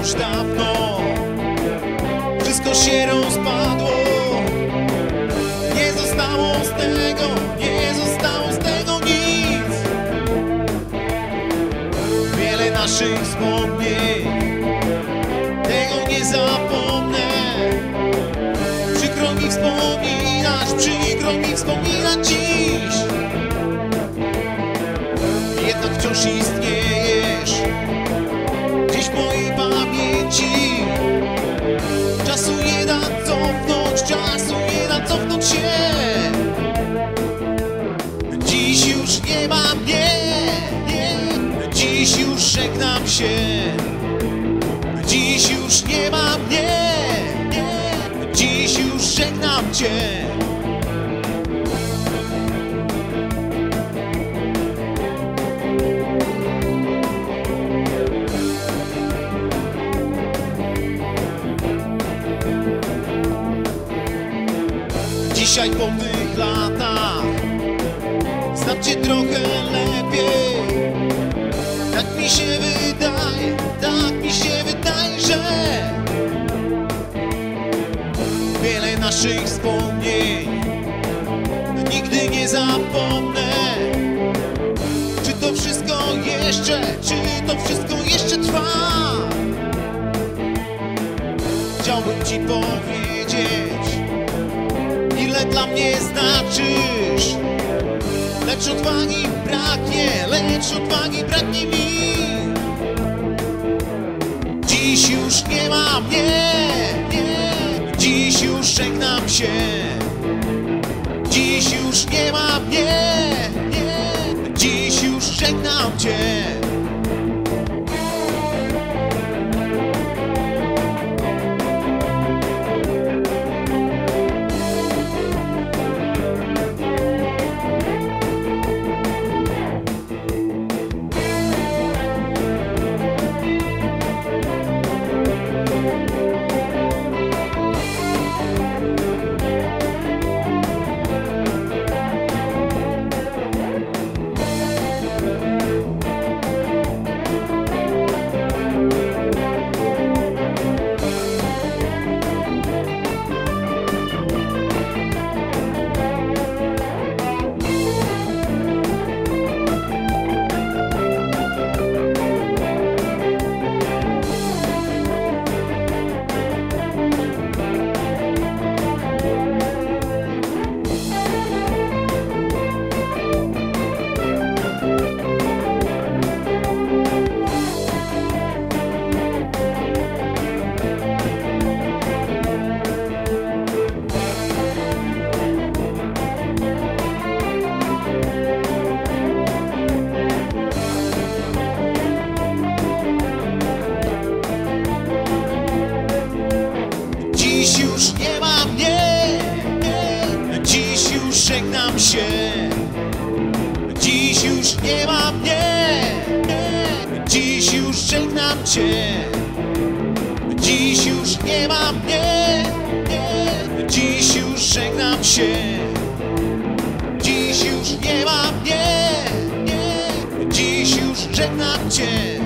już dawno. Wszystko się rozpadło już nie ma mnie, nie. Dziś już żegnam się. Dziś już nie ma mnie, nie. Dziś już żegnam cię. Dzisiaj po tych latach Znam cię trochę lepiej. Tak mi się wydaje, tak mi się wydaje, że Wiele naszych wspomnień Nigdy nie zapomnę. Czy to wszystko jeszcze, czy to wszystko jeszcze trwa? Chciałbym ci powiedzieć ile dla mnie znaczysz Lecz odwagi braknie, lecz odwagi braknie mi. Dziś już nie ma mnie, nie. Dziś już żegnam się. Dziś już nie ma mnie, nie. Dziś już żegnam cię już nie ma mnie, nie. Dziś już żegnam się. Dziś już nie ma mnie, nie. Dziś już żegnam cię. Dziś już nie ma mnie, nie. Dziś już żegnam się. Dziś już nie ma mnie, nie. Dziś już żegnam cię.